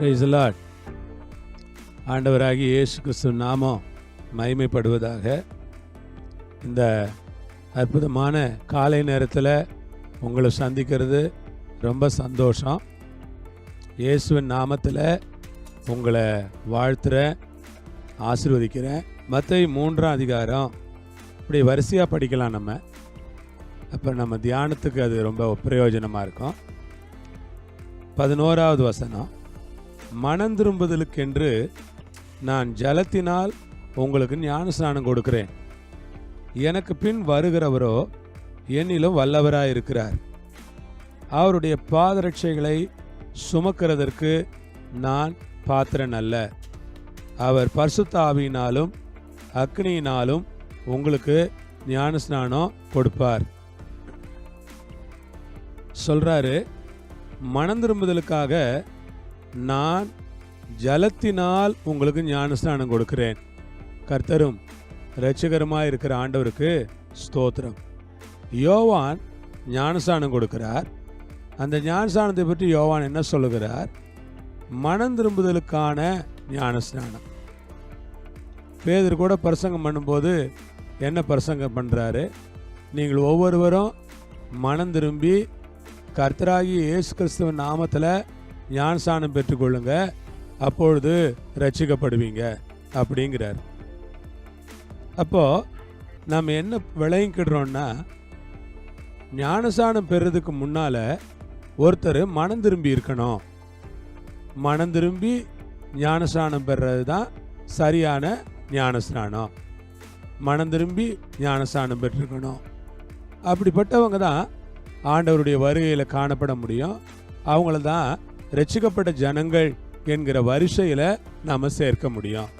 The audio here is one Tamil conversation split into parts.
Praise ஆண்டவராகி இயேசு கிறிஸ்து நாமம் மகிமைப்படுவதாக. இந்த அற்புதமான காலை நேரத்தில் உங்களை சந்திக்கிறது ரொம்ப சந்தோஷம். இயேசுவின் நாமத்தில் உங்களை வாழ்த்துறேன் ஆசிர்வதிக்கிறேன். மற்ற மூன்றாம் அதிகாரம் இப்படி வரிசையாக படிக்கலாம் நம்ம. அப்போ நம்ம தியானத்துக்கு அது ரொம்ப பிரயோஜனமாக இருக்கும். பதினோராவது வசனம். மனந்திரும்புதலுக்கென்று நான் ஜலத்தினால் உங்களுக்கு ஞானஸ்நானம் கொடுக்கிறேன். எனக்கு பின் வருகிறவரோ என்னிலும் வல்லவராயிருக்கிறார். அவருடைய பாதரட்சைகளை சுமக்கிறதற்கு நான் பாத்திரன் அல்ல. அவர் பர்சுத்தாவியினாலும் அக்னியினாலும் உங்களுக்கு ஞானஸ்நானம் கொடுப்பார். சொல்கிறாரு மனம் திரும்புதலுக்காக நான் ஜலத்தினால் உங்களுக்கு ஞானஸ்நானம் கொடுக்கிறேன். கர்த்தரும் ரட்சகரமாக இருக்கிற ஆண்டவருக்கு ஸ்தோத்திரம். யோவான் ஞானஸ்தானம் கொடுக்கிறார். அந்த ஞானஸ்தானத்தை பற்றி யோவான் என்ன சொல்லுகிறார்? மனம் திரும்புதலுக்கான ஞானஸ்நானம் பேதர் கூட பிரசங்கம் பண்ணும்போது என்ன பிரசங்கம் பண்ணுறாரு நீங்கள் ஒவ்வொருவரும் மனம் திரும்பி கர்த்தராகி இயேசு கிறிஸ்துவ நாமத்தில் ஞானஸ்நானம் பெற்றுக்கொள்ளுங்க. அப்பொழுது ரட்சிக்கப்படுவீங்க அப்படிங்கிறார். அப்போது நம்ம என்ன விளையிக்கிடுறோம்னா ஞானஸ்நானம் பெறதுக்கு முன்னால் ஒருத்தர் மனம் திரும்பி இருக்கணும். மனம் திரும்பி ஞானஸ்நானம் பெறுறது தான் சரியான ஞானஸ்நானம் மனம் திரும்பி ஞானஸ்நானம் பெற்றிருக்கணும். அப்படிப்பட்டவங்க தான் ஆண்டவருடைய வருகையில் காணப்பட முடியும். அவங்கள தான் ரட்சிக்கப்பட்ட ஜனங்கள் என்கிற வரிசையில் நாம் சேர்க்க முடியும்.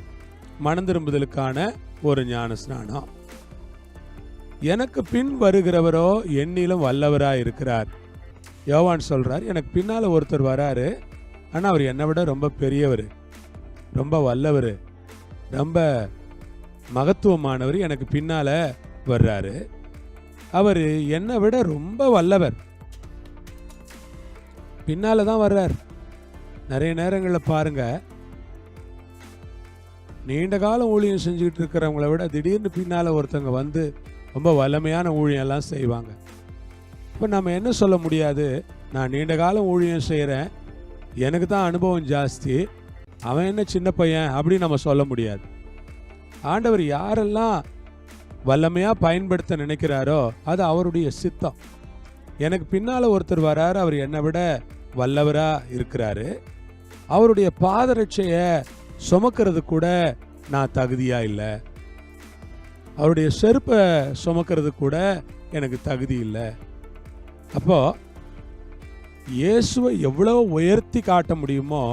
மனம் திரும்புதலுக்கான ஒரு ஞான ஸ்நானம் எனக்கு பின் வருகிறவரோ என்னிலும் வல்லவராக இருக்கிறார். யோவான் சொல்கிறார் எனக்கு பின்னால் ஒருத்தர் வராரு. ஆனால் அவர் என்னை விட ரொம்ப பெரியவர் ரொம்ப வல்லவர் ரொம்ப மகத்துவமானவர். எனக்கு பின்னால் வர்றாரு. அவர் என்னை விட ரொம்ப வல்லவர். பின்னால் தான் வர்றார். நிறைய நேரங்களில் பாருங்கள் நீண்ட காலம் ஊழியம் செஞ்சுக்கிட்டு இருக்கிறவங்கள விட திடீர்னு பின்னால் ஒருத்தவங்க வந்து ரொம்ப வலிமையான ஊழியம்லாம் செய்வாங்க. இப்போ நம்ம என்ன சொல்ல முடியாது? நான் நீண்ட காலம் ஊழியம் செய்கிறேன் எனக்கு தான் அனுபவம் ஜாஸ்தி. அவன் என்ன சின்ன பையன் அப்படின்னு நம்ம சொல்ல முடியாது. ஆண்டவர் யாரெல்லாம் வல்லமையாக பயன்படுத்த நினைக்கிறாரோ அது அவருடைய சித்தம். எனக்கு பின்னால் ஒருத்தர் வராரு அவர் என்னை விட வல்லவராக இருக்கிறாரு. அவருடைய பாதரட்சையை சுமக்கிறது கூட நான் தகுதியாக இல்லை. அவருடைய செருப்பை சுமக்கிறது கூட எனக்கு தகுதி இல்லை. அப்போ இயேசுவை எவ்வளோ உயர்த்தி காட்ட முடியுமோ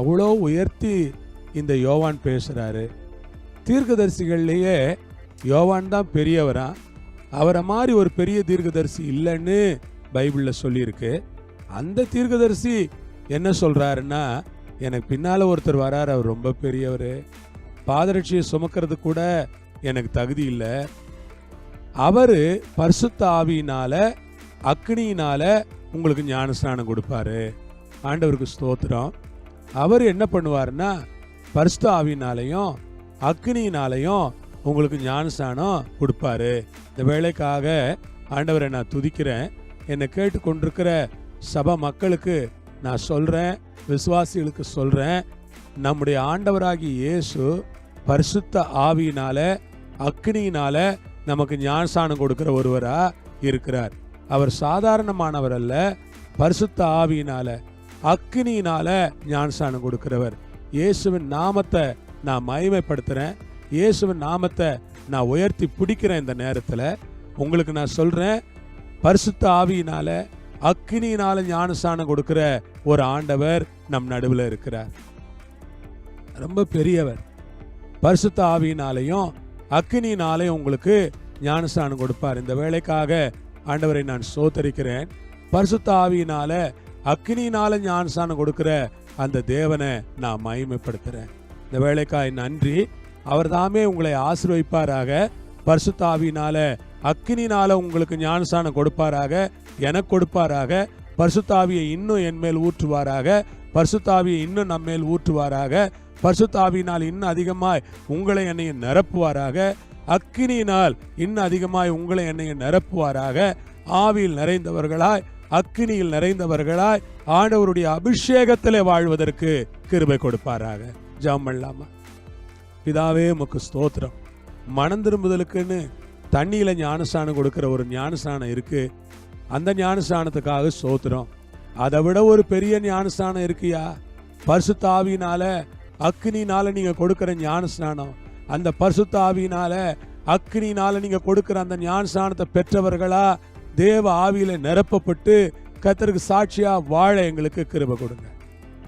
அவ்வளோ உயர்த்தி இந்த யோவான் பேசுறாரு. தீர்க்கதரிசிகள்லேயே யோவான் தான் பெரியவரான் அவரை மாதிரி ஒரு பெரிய தீர்க்கதரிசி இல்லைன்னு பைபிளில் சொல்லியிருக்கு. அந்த தீர்க்கதரிசி என்ன சொல்கிறாருன்னா எனக்கு பின்னால் ஒருத்தர் வரார் அவர் ரொம்ப பெரியவர். பாதரட்சியை சுமக்கிறது கூட எனக்கு தகுதி இல்லை. அவர் பரிசுத்த ஆவியினால் அக்னியினால் உங்களுக்கு ஞானஸ்நானம் கொடுப்பாரு. ஆண்டவருக்கு ஸ்தோத்திரம். அவர் என்ன பண்ணுவாருன்னா பரிசுத்த ஆவினாலையும் அக்னியினாலையும் உங்களுக்கு ஞானஸ்நானம் கொடுப்பாரு. இந்த வேலைக்காக ஆண்டவரை நான் துதிக்கிறேன். என்னை கேட்டு கொண்டிருக்கிற சபை மக்களுக்கு நான் சொல்கிறேன் விசுவாசிகளுக்கு சொல்கிறேன் நம்முடைய ஆண்டவராகி இயேசு பரிசுத்த ஆவியினால அக்னியினால நமக்கு ஞானசானம் கொடுக்கிற ஒருவரா இருக்கிறார். அவர் சாதாரணமானவர் அல்ல பரிசுத்த ஆவியினால அக்னியினால ஞானசானம் கொடுக்கிறவர். இயேசுவின் நாமத்தை நான் மகிமைப்படுத்துறேன். இயேசுவின் நாமத்தை நான் உயர்த்தி பிடிக்கிறேன் இந்த நேரத்தில். உங்களுக்கு நான் சொல்கிறேன் பரிசுத்த ஆவியினால அக்னியினால ஞானஸ்தானம் கொடுக்கிற ஒரு ஆண்டவர் நம் நடுவில் இருக்கிறார். ரொம்ப பெரியவர். பரிசுத்த ஆவியினாலையும் அக்னியினாலையும் உங்களுக்கு ஞானஸ்தானம் கொடுப்பார். இந்த வேலைக்காக ஆண்டவரை நான் சோத்தரிக்கிறேன். பரிசுத்த ஆவியினால அக்னியினால ஞானஸ்தானம் கொடுக்கிற அந்த தேவனை நான் மகிமைப்படுத்துறேன். இந்த வேலைக்காய் நன்றி. அவர் தாமே உங்களை ஆசிர்வதிப்பாராக. பரிசுத்த ஆவியினால அக்கினினால உங்களுக்கு ஞானஸ்தானம் கொடுப்பாராக எனக்கு கொடுப்பாராக பர்சுத்தாவியை இன்னும் என் மேல் ஊற்றுவாராக பர்சுத்தாவியை இன்னும் நம்மேல் ஊற்றுவாராக பர்சுத்தாவினால் இன்னும் அதிகமாய் உங்களை என்னை நிரப்புவாராக அக்கினியினால் இன்னும் அதிகமாய் உங்களை என்னை நிரப்புவாராக ஆவியில் நிறைந்தவர்களாய் அக்கினியில் நிறைந்தவர்களாய் ஆண்டவருடைய அபிஷேகத்திலே வாழ்வதற்கு கிருபை கொடுப்பாராக. ஜெபம் பண்ணலாமா? பிதாவே உமக்கு ஸ்தோத்திரம். மனம் திரும்புதலுக்குன்னு தண்ணியில் ஞானஸ்தானம் கொடுக்குற ஒரு ஞானஸ்நானம் இருக்குது அந்த ஞானஸ்நானத்துக்காக சோத்துறோம் அதை விட ஒரு பெரிய ஞானஸ்தானம் இருக்குயா? பரிசுத்த ஆவியினால அக்னினால நீங்க கொடுக்குற ஞானஸ்நானம். அந்த பரிசுத்த ஆவியினால அக்னினால நீங்கள் கொடுக்குற அந்த ஞானஸ்நானத்தை பெற்றவர்களா தேவ ஆவியில் நிரப்பப்பட்டு கத்தருக்கு சாட்சியாக வாழ எங்களுக்கு கிருபை கொடுங்க.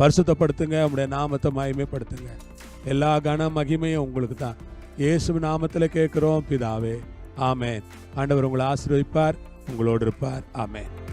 பரிசுத்தப்படுத்துங்க உங்களுடைய நாமத்தை மகிமைப்படுத்துங்க. எல்லா கன மகிமையும் உங்களுக்கு தான் இயேசு நாமத்தில் கேட்குறோம் பிதாவே. ஆமேன். ஆண்டவர் உங்களை ஆசீர்வதிப்பார் உங்களோடு இருப்பார். ஆமேன்.